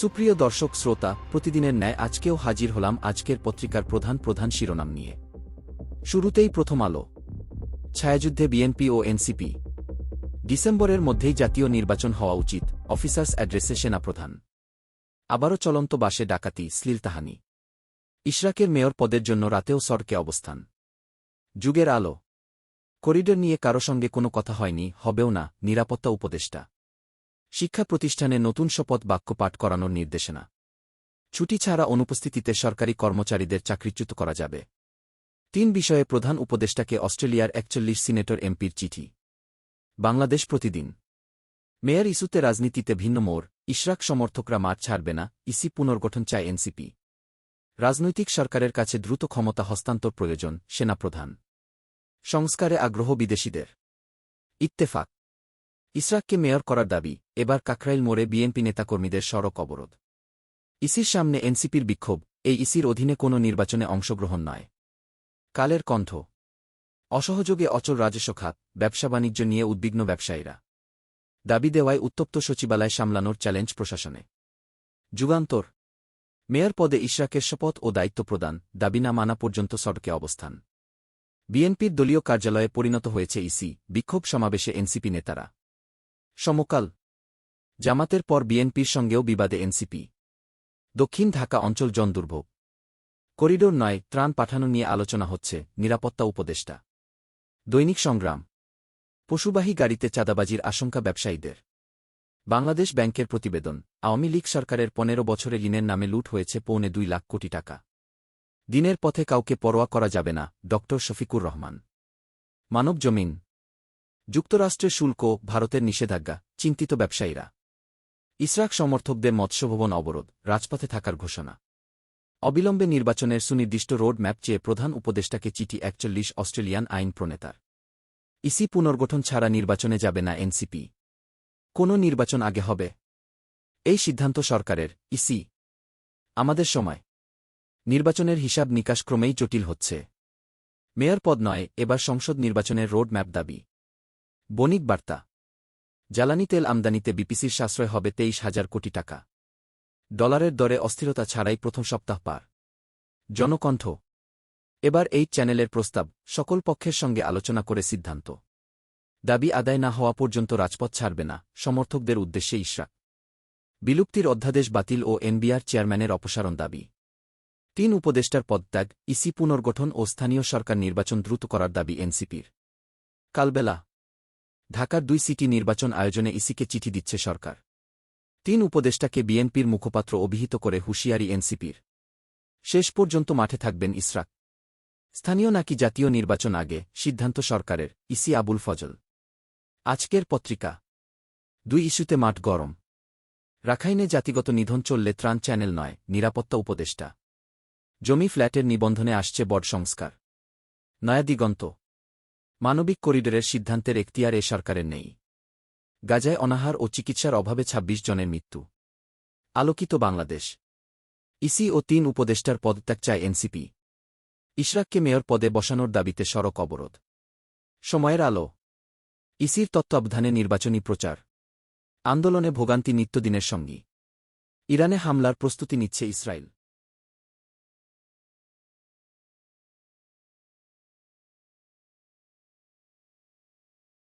সুপ্রিয় দর্শক শ্রোতা, প্রতিদিনের ন্যায় আজকেও হাজির হলাম আজকের পত্রিকার প্রধান প্রধান শিরোনাম নিয়ে। শুরুতেই প্রথম আলো। ছায়াযুদ্ধে বিএনপি ও এনসিপি। ডিসেম্বরের মধ্যেই জাতীয় নির্বাচন হওয়া উচিত, অফিসার্স অ্যাড্রেসে সেনাপ্রধান। আবারও চলন্ত বাসে ডাকাতি, শ্লীলতাহানি। ইশরাকের মেয়র পদের জন্য রাতেও সরকে অবস্থান। যুগের আলো। করিডোর নিয়ে কারও সঙ্গে কোনো কথা হয়নি, হবেও না, নিরাপত্তা উপদেষ্টা। শিক্ষা প্রতিষ্ঠানে নতুন শপথ বাক্য পাঠ করানোর নির্দেশনা। ছুটি ছাড়া অনুপস্থিতিতে সরকারি কর্মচারীদের চাকরিচ্যুত করা যাবে। তিন বিষয়ে প্রধান উপদেষ্টাকে অস্ট্রেলিয়ার একচল্লিশ সিনেটর এমপির চিঠি। বাংলাদেশ প্রতিদিন। মেয়র ইস্যুতে রাজনীতিতে ভিন্ন মোড়, ইশরাক সমর্থকরা মাঠ ছাড়বে না, ইসি পুনর্গঠন চায় এনসিপি। রাজনৈতিক সরকারের কাছে দ্রুত ক্ষমতা হস্তান্তর প্রয়োজন সেনাপ্রধান সংস্কারে আগ্রহ বিদেশিদের। ইত্তেফাক। ইসরাককে মেয়র করার দাবি, এবার কাকরাইল মোড়ে বিএনপি নেতাকর্মীদের সড়ক অবরোধ। ইসির সামনে এনসিপির বিক্ষোভ, এই ইসির অধীনে কোনো নির্বাচনে অংশগ্রহণ নয়। কালের কণ্ঠ। অসহযোগে অচল রাজস্ব খাত, ব্যবসা বাণিজ্য নিয়ে উদ্বিগ্ন ব্যবসায়ীরা। দাবি দেওয়ায় উত্তপ্ত সচিবালয় সামলানোর চ্যালেঞ্জ প্রশাসনে। যুগান্তর। মেয়র পদে ইশরাকের শপথ ও দায়িত্ব প্রদান, দাবি না মানা পর্যন্ত সড়কে অবস্থান। বিএনপির দলীয় কার্যালয়ে পরিণত হয়েছে ইসি, বিক্ষোভ সমাবেশে এনসিপি নেতারা। সমকাল। জামাতের পর বিএনপির সঙ্গেও বিবাদে এনসিপি। দক্ষিণ ঢাকা অঞ্চল জনদুর্ভোগ করিডোর নয়, ত্রাণ পাঠানো নিয়ে আলোচনা হচ্ছে, নিরাপত্তা উপদেষ্টা। দৈনিক সংগ্রাম। পশুবাহী গাড়িতে চাঁদাবাজির আশঙ্কা ব্যবসায়ীদের। বাংলাদেশ ব্যাংকের প্রতিবেদন, আওয়ামী লীগ সরকারের পনেরো বছরে ঋণের নামে লুট হয়েছে পৌনে দুই লাখ কোটি টাকা। দিনের পথে কাউকে পরোয়া করা যাবে না ড শফিকুর রহমান। মানব জমিন যুক্তরাষ্ট্রের শুল্ক, ভারতের নিষেধাজ্ঞা, চিন্তিত ব্যবসায়ীরা। ইসরাক সমর্থকদের মৎস্যভবন অবরোধ, রাজপথে থাকার ঘোষণা। অবিলম্বে নির্বাচনের সুনির্দিষ্ট রোড ম্যাপ চেয়ে প্রধান উপদেষ্টাকে চিঠি একচল্লিশ অস্ট্রেলিয়ান আইন প্রণেতার। ইসি পুনর্গঠন ছাড়া নির্বাচনে যাবে না এনসিপি। কোনো নির্বাচন আগে হবে? এই সিদ্ধান্ত সরকারের, ইসি। আমাদের সময়। নির্বাচনের হিসাব নিকাশ ক্রমেই জটিল হচ্ছে। মেয়র পদ নয়, এবার সংসদ নির্বাচনের রোড ম্যাপ দাবি। বণিক বার্তা। জ্বালানি তেল আমদানিতে বিপিসির সাশ্রয় হবে তেইশ হাজার কোটি টাকা। ডলারের দরে অস্থিরতা ছাড়াই প্রথম সপ্তাহ পার। জনকণ্ঠ। এবার এই চ্যানেলের প্রস্তাব সকল পক্ষের সঙ্গে আলোচনা করে সিদ্ধান্ত। দাবি আদায় না হওয়া পর্যন্ত রাজপথ ছাড়বে না, সমর্থকদের উদ্দেশ্যে ইশরাক। বিলুপ্তির অধ্যাদেশ বাতিল ও এনবিআর চেয়ারম্যানের অপসারণ দাবি। তিন উপদেষ্টার পদত্যাগ, ইসি পুনর্গঠন ও স্থানীয় সরকার নির্বাচন দ্রুত করার দাবি এনসিপির। কালবেলা। ঢাকার দুই সিটি নির্বাচন আয়োজনে ইসিকে চিঠি দিচ্ছে সরকার। তিন উপদেষ্টাকে বিএনপির মুখপাত্র অভিহিত করে হুঁশিয়ারি এনসিপির। শেষ পর্যন্ত মাঠে থাকবেন ইসরাক স্থানীয় নাকি জাতীয় নির্বাচন আগে, সিদ্ধান্ত সরকারের, ইসি আবুল ফজল। আজকের পত্রিকা। দুই ইস্যুতে মাঠ গরম। রাখাইনে জাতিগত নিধন চললে ত্রাণ চ্যানেল নয়, নিরাপত্তা উপদেষ্টা। জমি ফ্ল্যাটের নিবন্ধনে আসছে বড সংস্কার। নয়াদিগন্ত মানবিক করিডোরের সিদ্ধান্তের এখতিয়ার এ সরকারের নেই। গাজায় অনাহার ও চিকিৎসার অভাবে ২৬ জনের মৃত্যু। আলোকিত বাংলাদেশ। ইসি ও তিন উপদেষ্টার পদত্যাগ চায় এনসিপি। ইশরাককে মেয়র পদে বসানোর দাবিতে সড়ক অবরোধ। সময়ের আলো। ইসির তত্ত্বাবধানে নির্বাচনী প্রচার। আন্দোলনে ভোগান্তি নিত্যদিনের সঙ্গী। ইরানে হামলার প্রস্তুতি নিচ্ছে ইসরায়েল।